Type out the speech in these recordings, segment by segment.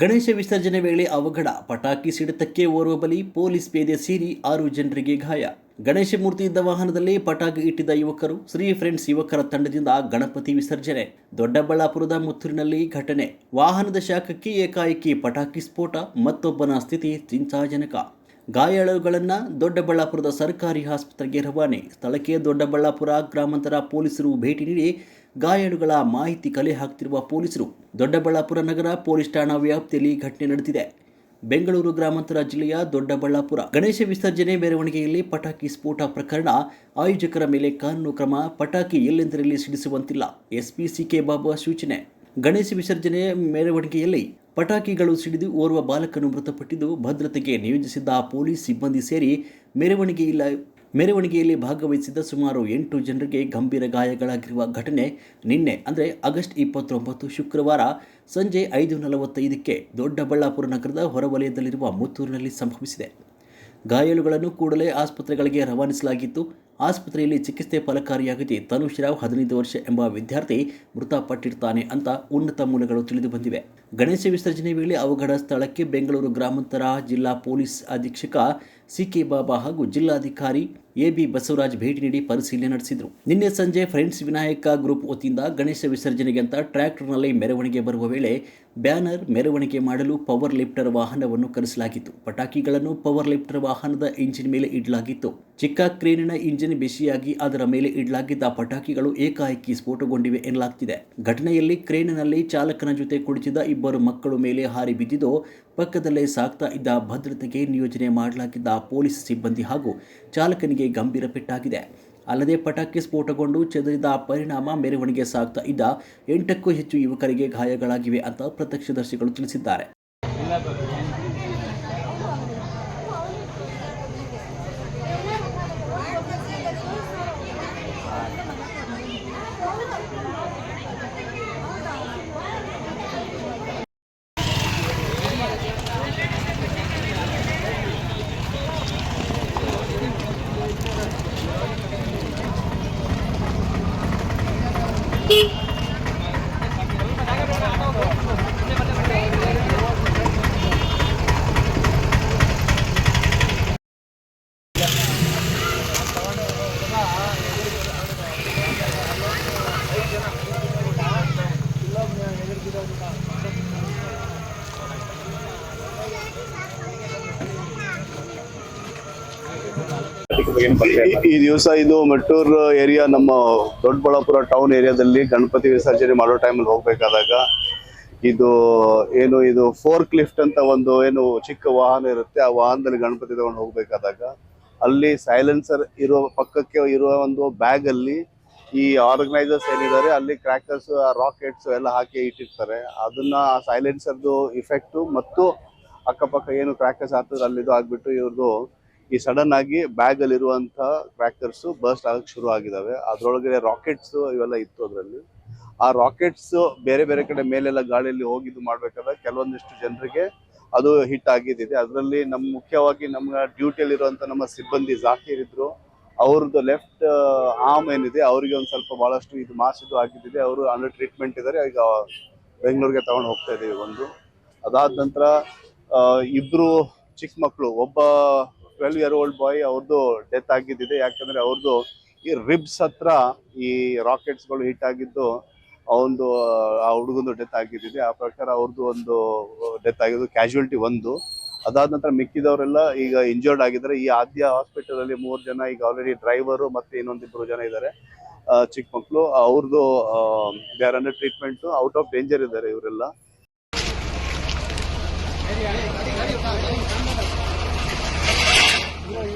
ಗಣೇಶ ವಿಸರ್ಜನೆ ವೇಳೆ ಅವಘಡ, ಪಟಾಕಿ ಸಿಡಿತಕ್ಕೆ ಓರ್ವ ಬಲಿ, ಪೊಲೀಸ್ ಪೇದೆ ಸೇರಿ ಆರು ಜನರಿಗೆ ಗಾಯ. ಗಣೇಶ ಮೂರ್ತಿ ಇದ್ದ ವಾಹನದಲ್ಲಿ ಪಟಾಕಿ ಇಟ್ಟಿದ್ದ ಯುವಕರು, ಶ್ರೀ ಫ್ರೆಂಡ್ಸ್ ಯುವಕರ ತಂಡದಿಂದ ಗಣಪತಿ ವಿಸರ್ಜನೆ. ದೊಡ್ಡಬಳ್ಳಾಪುರದ ಮುತ್ತೂರಿನಲ್ಲಿ ಘಟನೆ. ವಾಹನದ ಶಾಖಕ್ಕೆ ಏಕಾಏಕಿ ಪಟಾಕಿ ಸ್ಫೋಟ, ಮತ್ತೊಬ್ಬನ ಸ್ಥಿತಿ ಚಿಂತಾಜನಕ. ಗಾಯಾಳುಗಳನ್ನು ದೊಡ್ಡಬಳ್ಳಾಪುರದ ಸರ್ಕಾರಿ ಆಸ್ಪತ್ರೆಗೆ ರವಾನೆ. ಸ್ಥಳಕ್ಕೆ ದೊಡ್ಡಬಳ್ಳಾಪುರ ಗ್ರಾಮಾಂತರ ಪೊಲೀಸರು ಭೇಟಿ ನೀಡಿ ಗಾಯಾಳುಗಳ ಮಾಹಿತಿ ಕಲೆ ಹಾಕ್ತಿರುವ ಪೊಲೀಸರು. ದೊಡ್ಡಬಳ್ಳಾಪುರ ನಗರ ಪೊಲೀಸ್ ಠಾಣಾ ವ್ಯಾಪ್ತಿಯಲ್ಲಿ ಘಟನೆ ನಡೆದಿದೆ. ಬೆಂಗಳೂರು ಗ್ರಾಮಾಂತರ ಜಿಲ್ಲೆಯ ದೊಡ್ಡಬಳ್ಳಾಪುರ. ಗಣೇಶ ವಿಸರ್ಜನೆ ಮೆರವಣಿಗೆಯಲ್ಲಿ ಪಟಾಕಿ ಸ್ಫೋಟ ಪ್ರಕರಣ. ಆಯೋಜಕರ ಮೇಲೆ ಕಾನೂನು ಕ್ರಮ. ಪಟಾಕಿ ಎಲ್ಲೆಂದರಲ್ಲಿ ಸಿಡಿಸುವಂತಿಲ್ಲ. ಎಸ್ಪಿ ಸಿಕೆ ಬಾಬಾ ಸೂಚನೆ. ಗಣೇಶ ವಿಸರ್ಜನೆ ಮೆರವಣಿಗೆಯಲ್ಲಿ ಪಟಾಕಿಗಳು ಸಿಡಿದು ಓರ್ವ ಬಾಲಕನು ಮೃತಪಟ್ಟಿದ್ದು, ಭದ್ರತೆಗೆ ನಿಯೋಜಿಸಿದ್ದ ಪೊಲೀಸ್ ಸಿಬ್ಬಂದಿ ಸೇರಿ ಮೆರವಣಿಗೆಯಿಲ್ಲ ಮೆರವಣಿಗೆಯಲ್ಲಿ ಭಾಗವಹಿಸಿದ್ದ ಸುಮಾರು ಎಂಟು ಜನರಿಗೆ ಗಂಭೀರ ಗಾಯಗಳಾಗಿರುವ ಘಟನೆ ನಿನ್ನೆ, ಅಂದರೆ ಆಗಸ್ಟ್ ಇಪ್ಪತ್ತೊಂಬತ್ತು ಶುಕ್ರವಾರ ಸಂಜೆ ಐದು ನಲವತ್ತೈದಕ್ಕೆ ದೊಡ್ಡಬಳ್ಳಾಪುರ ನಗರದ ಹೊರವಲಯದಲ್ಲಿರುವ ಮುತ್ತೂರಿನಲ್ಲಿ ಸಂಭವಿಸಿದೆ. ಗಾಯಾಳುಗಳನ್ನು ಕೂಡಲೇ ಆಸ್ಪತ್ರೆಗಳಿಗೆ ರವಾನಿಸಲಾಗಿತ್ತು. ಆಸ್ಪತ್ರೆಯಲ್ಲಿ ಚಿಕಿತ್ಸೆ ಫಲಕಾರಿಯಾಗದೆ ತನುಷ್ ರಾವ್ ಹದಿನೈದು ವರ್ಷ ಎಂಬ ವಿದ್ಯಾರ್ಥಿ ಮೃತಪಟ್ಟಿರ್ತಾನೆ ಅಂತ ಉನ್ನತ ಮೂಲಗಳು ತಿಳಿದು ಬಂದಿವೆ. ಗಣೇಶ ವಿಸರ್ಜನೆ ವೇಳೆ ಅವಘಡ ಸ್ಥಳಕ್ಕೆ ಬೆಂಗಳೂರು ಗ್ರಾಮಾಂತರ ಜಿಲ್ಲಾ ಪೊಲೀಸ್ ಅಧೀಕ್ಷಕ ಸಿಕೆ ಬಾಬಾ ಹಾಗೂ ಜಿಲ್ಲಾಧಿಕಾರಿ ಎಬಿ ಬಸವರಾಜ್ ಭೇಟಿ ನೀಡಿ ಪರಿಶೀಲನೆ ನಡೆಸಿದರು. ನಿನ್ನೆ ಸಂಜೆ ಫ್ರೆಂಡ್ಸ್ ವಿನಾಯಕ ಗ್ರೂಪ್ ವತಿಯಿಂದ ಗಣೇಶ ವಿಸರ್ಜನೆಗೆ ಅಂತ ಟ್ರ್ಯಾಕ್ಟರ್ನಲ್ಲಿ ಮೆರವಣಿಗೆ ಬರುವ ವೇಳೆ ಬ್ಯಾನರ್ ಮೆರವಣಿಗೆ ಮಾಡಲು ಪವರ್ ಲಿಫ್ಟರ್ ವಾಹನವನ್ನು ಕರೆಸಲಾಗಿತ್ತು. ಪಟಾಕಿಗಳನ್ನು ಪವರ್ ಲಿಫ್ಟರ್ ವಾಹನದ ಇಂಜಿನ್ ಮೇಲೆ ಇಡಲಾಗಿತ್ತು. ಚಿಕ್ಕ ಕ್ರೇನಿನ ಇಂಜಿನ್ ಬಿಸಿಯಾಗಿ ಅದರ ಮೇಲೆ ಇಡಲಾಗಿದ್ದ ಪಟಾಕಿಗಳು ಏಕಾಏಕಿ ಸ್ಫೋಟಗೊಂಡಿವೆ ಎನ್ನಲಾಗ್ತಿದೆ. ಘಟನೆಯಲ್ಲಿ ಕ್ರೇನಿನಲ್ಲಿ ಚಾಲಕನ ಜೊತೆ ಕುಳಿತಿದ್ದ ಮಕ್ಕಳು ಮೇಲೆ ಹಾರಿ ಬಿದ್ದಿದ್ದು ಪಕ್ಕದಲ್ಲೇ ಸಾಗ್ತಾ ಇದ್ದ ಭದ್ರತೆಗೆ ನಿಯೋಜನೆ ಮಾಡಲಾಗಿದ್ದ ಪೊಲೀಸ್ ಸಿಬ್ಬಂದಿ ಹಾಗೂ ಚಾಲಕನಿಗೆ ಗಂಭೀರ ಪೆಟ್ಟಾಗಿದೆ. ಅಲ್ಲದೆ ಪಟಾಕಿ ಸ್ಫೋಟಗೊಂಡು ಚದುರಿದ ಪರಿಣಾಮ ಮೆರವಣಿಗೆ ಸಾಗ್ತಾ ಇದ್ದ ಎಂಟಕ್ಕೂ ಹೆಚ್ಚು ಯುವಕರಿಗೆ ಗಾಯಗಳಾಗಿವೆ ಅಂತ ಪ್ರತ್ಯಕ್ಷದರ್ಶಿಗಳು ತಿಳಿಸಿದ್ದಾರೆ. ಈ- ದಿವಸ ಇದು ಮೆಟ್ಟೂರ್ ಏರಿಯಾ ನಮ್ಮ ದೊಡ್ಡಬಳ್ಳಾಪುರ ಟೌನ್ ಏರಿಯಾದಲ್ಲಿ ಗಣಪತಿ ವಿಸರ್ಜನೆ ಮಾಡೋ ಟೈಮಲ್ಲಿ ಹೋಗ್ಬೇಕಾದಾಗ ಇದು ಏನು ಇದು ಫೋರ್ಕ್ ಲಿಫ್ಟ್ ಅಂತ ಒಂದು ಏನು ಚಿಕ್ಕ ವಾಹನ ಇರುತ್ತೆ, ಆ ವಾಹನದಲ್ಲಿ ಗಣಪತಿ ತಗೊಂಡು ಹೋಗ್ಬೇಕಾದಾಗ ಅಲ್ಲಿ ಸೈಲೆನ್ಸರ್ ಇರುವ ಪಕ್ಕಕ್ಕೆ ಇರುವ ಒಂದು ಬ್ಯಾಗ್ ಅಲ್ಲಿ ಈ ಆರ್ಗನೈಸರ್ಸ್ ಏನಿದ್ದಾರೆ ಅಲ್ಲಿ ಕ್ರ್ಯಾಕರ್ಸ್ ರಾಕೆಟ್ಸ್ ಎಲ್ಲ ಹಾಕಿ ಇಟ್ಟಿರ್ತಾರೆ. ಅದನ್ನ ಸೈಲೆನ್ಸರ್ದು ಇಫೆಕ್ಟ್ ಮತ್ತು ಅಕ್ಕಪಕ್ಕ ಏನು ಕ್ರ್ಯಾಕರ್ಸ್ ಆಗ್ತದೆ ಅಲ್ಲಿ ಇದು ಆಗ್ಬಿಟ್ಟು ಇವ್ರದ್ದು ಈ ಸಡನ್ ಆಗಿ ಬ್ಯಾಗ್ ಅಲ್ಲಿ ಇರುವಂತ ಕ್ರ್ಯಾಕರ್ಸ್ ಬರ್ಸ್ಟ್ ಆಗಕ್ಕೆ ಶುರು ಆಗಿದಾವೆ. ಅದ್ರೊಳಗಡೆ ರಾಕೆಟ್ಸ್ ಇವೆಲ್ಲ ಇತ್ತು ಅದರಲ್ಲಿ. ಆ ರಾಕೆಟ್ಸ್ ಬೇರೆ ಬೇರೆ ಕಡೆ ಮೇಲೆಲ್ಲ ಗಾಳಿಯಲ್ಲಿ ಹೋಗಿದ್ದು ಮಾಡ್ಬೇಕಾದ್ರೆ ಕೆಲವೊಂದಿಷ್ಟು ಜನರಿಗೆ ಅದು ಹಿಟ್ ಆಗಿದ್ದಿದೆ ಅದರಲ್ಲಿ ನಮ್ಮ ಮುಖ್ಯವಾಗಿ ನಮ್ಮ ಡ್ಯೂಟಿಯಲ್ಲಿ ಇರುವಂತ ನಮ್ಮ ಸಿಬ್ಬಂದಿ ಜಾಕೀರ್ ಇದ್ರು. ಅವ್ರದ್ದು ಲೆಫ್ಟ್ ಆರ್ಮ್ ಏನಿದೆ, ಅವರಿಗೆ ಒಂದು ಸ್ವಲ್ಪ ಬಹಳಷ್ಟು ಇದು ಮಾಸಿದ್ದು ಆಗಿದ್ದಿದೆ ಅವರು ಅಂಡರ್ ಟ್ರೀಟ್ಮೆಂಟ್ ಇದ್ದಾರೆ ಈಗ ಬೆಂಗಳೂರಿಗೆ ತಗೊಂಡು ಹೋಗ್ತಾ ಇದೀವಿ ಒಂದು ಅದಾದ ನಂತರ ಇಬ್ರು ಚಿಕ್ಕ ಮಕ್ಕಳು ಒಬ್ಬ ಟ್ವೆಲ್ವ್ ಇಯರ್ ಓಲ್ಡ್ ಬಾಯ್ ಅವ್ರದ್ದು ಡೆತ್ ಆಗಿದ್ದಿದೆ. ಯಾಕಂದ್ರೆ ಅವ್ರದ್ದು ಈ ರಿಬ್ಸ್ ಹತ್ರ ಈ ರಾಕೆಟ್ಸ್ಗಳು ಹಿಟ್ ಆಗಿದ್ದು ಅವನದು ಆ ಹುಡುಗಂದು ಡೆತ್ ಆಗಿದ್ದಿದೆ. ಆ ಪ್ರಕಾರ ಅವ್ರದ್ದು ಒಂದು ಡೆತ್ ಆಗಿದ್ದು ಕ್ಯಾಶುಯಾಲಿಟಿ ಒಂದು. ಅದಾದ ನಂತರ ಮಿಕ್ಕಿದವರೆಲ್ಲ ಈಗ ಇಂಜರ್ಡ್ ಆಗಿದ್ದಾರೆ. ಈ ಆದ್ಯ ಹಾಸ್ಪಿಟಲ್ ಅಲ್ಲಿ ಮೂರು ಜನ, ಈಗ ಆಲ್ರೆಡಿ ಡ್ರೈವರು ಮತ್ತೆ ಇನ್ನೊಂದಿಬ್ಬರು ಜನ ಇದ್ದಾರೆ. ಚಿಕ್ಕ ಮಕ್ಕಳು ಅವ್ರದ್ದು they are under treatment out of danger ಇದ್ದಾರೆ ಇವರೆಲ್ಲ.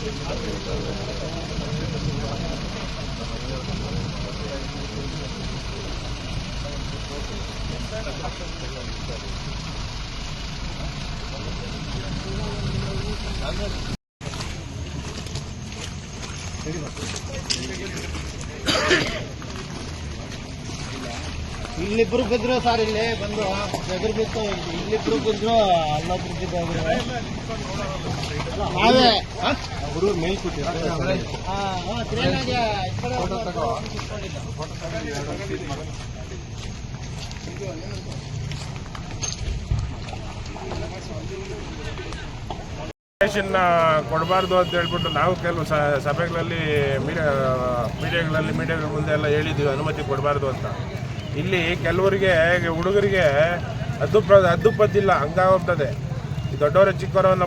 여기 봐. ಇಲ್ಲಿಬ್ರು ಬಿದ್ರು ಸರ್ ಇಲ್ಲಿ ಬಂದು ಎದುರು ಬಿತ್ತು. ಇಲ್ಲಿಬ್ರು ಬಿದ್ರು ಅಲ್ಲೊಬ್ರು ಬಿದ್ದು ನಾವೇ ಅವರು ಮೇಲ್ ಕೊಡಬಾರ್ದು ಅಂತ ಹೇಳ್ಬಿಟ್ಟು ನಾವು ಕೆಲವು ಸ- ಸಭೆಗಳಲ್ಲಿ ಮೀಡಿಯಾ ಮೀಡಿಯಾಗಳಲ್ಲಿ ಮೀಡಿಯಾಗಳ ಮುಂದೆ ಎಲ್ಲ ಹೇಳಿದ್ವಿ ಅನುಮತಿ ಕೊಡಬಾರ್ದು ಅಂತ. ಇಲ್ಲಿ ಕೆಲವರಿಗೆ, ಹುಡುಗರಿಗೆ ಅದು ಪ್ರ, ಅದು ಪದ್ದಿಲ್ಲ ಹಂಗಾಗೋಗ್ತದೆ ಈ ದೊಡ್ಡವರ ಚಿಕ್ಕವರ ಅನ್ನೋ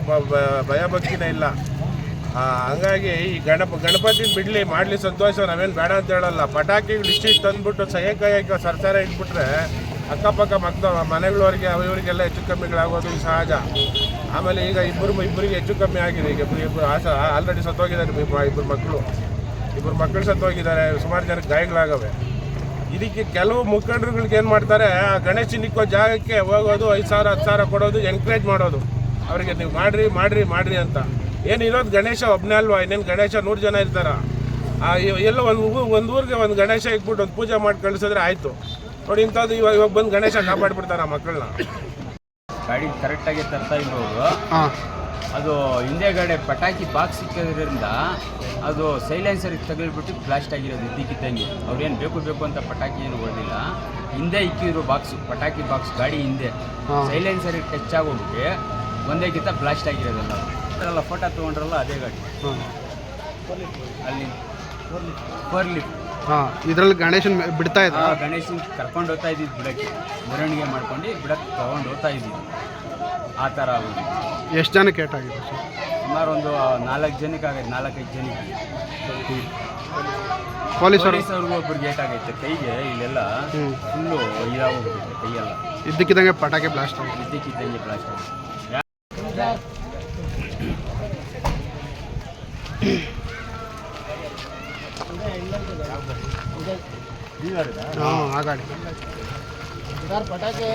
ಭಯ ಭಕ್ತಿನೇ ಇಲ್ಲ. ಹಂಗಾಗಿ ಈ ಗಣಪ ಗಣಪತಿ ಬಿಡಲಿ, ಮಾಡಲಿ ಸಂತೋಷ, ನಾವೇನು ಬೇಡ ಅಂತ ಹೇಳಲ್ಲ. ಪಟಾಕಿಗಳು ಇಷ್ಟಿಷ್ಟು ತಂದ್ಬಿಟ್ಟು ಸಹಕಾಯಕ್ಕೆ ಸರ್ಕಾರ ಇಟ್ಬಿಟ್ರೆ ಅಕ್ಕಪಕ್ಕ ಮಕ್ಕಳ ಮನೆಗಳವರಿಗೆ ಅವರಿಗೆಲ್ಲ ಹೆಚ್ಚು ಕಮ್ಮಿಗಳಾಗೋದು ಸಹಜ. ಆಮೇಲೆ ಈಗ ಇಬ್ಬರು, ಇಬ್ಬರಿಗೆ ಹೆಚ್ಚು ಕಮ್ಮಿ ಆಗಿದೆ. ಈಗ ಇಬ್ಬರು ಆಸ, ಆಲ್ರೆಡಿ ಸತ್ತೋಗಿದ್ದಾರೆ ಇಬ್ಬರು ಮಕ್ಕಳು. ಇಬ್ಬರು ಮಕ್ಕಳು ಸತ್ತೋಗಿದ್ದಾರೆ. ಸುಮಾರು ಜನಕ್ಕೆ ಗಾಯಗಳಾಗವೆ. ಇದಕ್ಕೆ ಕೆಲವು ಮುಖಂಡರುಗಳಿಗೆ ಏನು ಮಾಡ್ತಾರೆ ಆ ಗಣೇಶನ್ ಇಕ್ಕೋ ಜಾಗಕ್ಕೆ ಹೋಗೋದು ಐದು ಸಾವಿರ ಹತ್ತು ಸಾವಿರ ಕೊಡೋದು ಎನ್ಕರೇಜ್ ಮಾಡೋದು. ಅವರಿಗೆ ನೀವು ಮಾಡ್ರಿ ಮಾಡ್ರಿ ಮಾಡ್ರಿ ಅಂತ. ಏನು ಇರೋದು ಗಣೇಶ ಒಬ್ಬನೇ ಅಲ್ವಾ? ಇನ್ನೇನು ಗಣೇಶ ನೂರು ಜನ ಇರ್ತಾರ? ಆ ಎಲ್ಲೋ ಒಂದು ಒಂದು ಊರಿಗೆ ಒಂದು ಗಣೇಶ ಇಕ್ಬಿಟ್ಟು ಒಂದು ಪೂಜೆ ಮಾಡಿ ಕಳಿಸಿದ್ರೆ ಆಯಿತು. ನೋಡಿ ಇಂಥದ್ದು ಇವಾಗ ಇವಾಗ ಬಂದು ಗಣೇಶ ಕಾಪಾಡ್ಬಿಡ್ತಾರೆ ಆ ಮಕ್ಕಳನ್ನ ಗಾಡಿ ಕರೆಕ್ಟಾಗಿ ತರ್ತಾ ಇರೋರು ಅದು ಹಿಂದೆಗಡೆ ಪಟಾಕಿ ಬಾಕ್ಸ್ ಸಿಕ್ಕೋದ್ರಿಂದ ಅದು ಸೈಲೆನ್ಸರ್ಗೆ ತಗಲ್ಬಿಟ್ಟು ಬ್ಲಾಸ್ಟ್ ಆಗಿರೋದು ಇದ್ದಕ್ಕಿದ್ದಂಗೆ. ಅವ್ರೇನು ಬೇಕು ಬೇಕು ಅಂತ ಪಟಾಕಿ ಏನು ಹೊಡೆದಿಲ್ಲ ಹಿಂದೆ ಇಕ್ಕಿದ್ರು ಬಾಕ್ಸ್ ಪಟಾಕಿ ಬಾಕ್ಸ್ ಗಾಡಿ ಹಿಂದೆ. ಸೈಲೆನ್ಸರ್ಗೆ ಟಚ್ ಆಗೋಗ್ಬಿಟ್ಟು ಒಂದೇ ಗಿಂತ ಬ್ಲಾಸ್ಟ್ ಆಗಿರೋದಲ್ಲ. ಅದರಲ್ಲ ಫೋಟೋ ತೊಗೊಂಡ್ರಲ್ಲ ಅದೇ ಗಾಡಿ. ಅಲ್ಲಿ ಫೋರ್ ಲಿಫ್ಟ್ ಹಾಂ ಇದರಲ್ಲಿ ಗಣೇಶನ್ ಬಿಡ್ತಾ ಇದ್ದ ಗಣೇಶನ್ ಕರ್ಕೊಂಡು ಹೋಗ್ತಾ ಇದ್ದಿದ್ದು ಬಿಡಕ್ಕೆ. ಮೆರವಣಿಗೆ ಮಾಡ್ಕೊಂಡು ಬಿಡಕ್ಕೆ ತೊಗೊಂಡು ಹೋಗ್ತಾ ಇದ್ದಿದ್ದು. ಆ ಥರ ಆಗೋದು ಎಷ್ಟು ಜನಕ್ಕೆ ಏಟಾಗಿದೆ ಸರ್? ಸುಮಾರು ಒಂದು ನಾಲ್ಕು ಜನಕ್ಕೆ ಆಗೈತೆ ನಾಲ್ಕೈದು ಜನಕ್ಕೆ. ಪೊಲೀಸರು? ಪೊಲೀಸವ್ರಿಗೂ ಒಬ್ರಿಗೆ ಏಟ್ ಆಗೈತೆ ಕೈಗೆ ಇಲ್ಲೆಲ್ಲ ಫುಲ್ಲು ಇದಾಗೋಗ್ಬಿಟ್ಟೈತೆ ಕೈಯೆಲ್ಲ. ಇದ್ದಕ್ಕಿದ್ದಂಗೆ ಪಟಾಕಿ ಬ್ಲಾಸ್ಟ್ ಆಗಿದೆ. ಇದ್ದಕ್ಕಿದ್ದಂಗೆ ಬ್ಲಾಸ್ಟ್ ಆಗಿದೆ. ಹಾಂ ಆ ಗಾಡಿ ಪಟಾಕಿ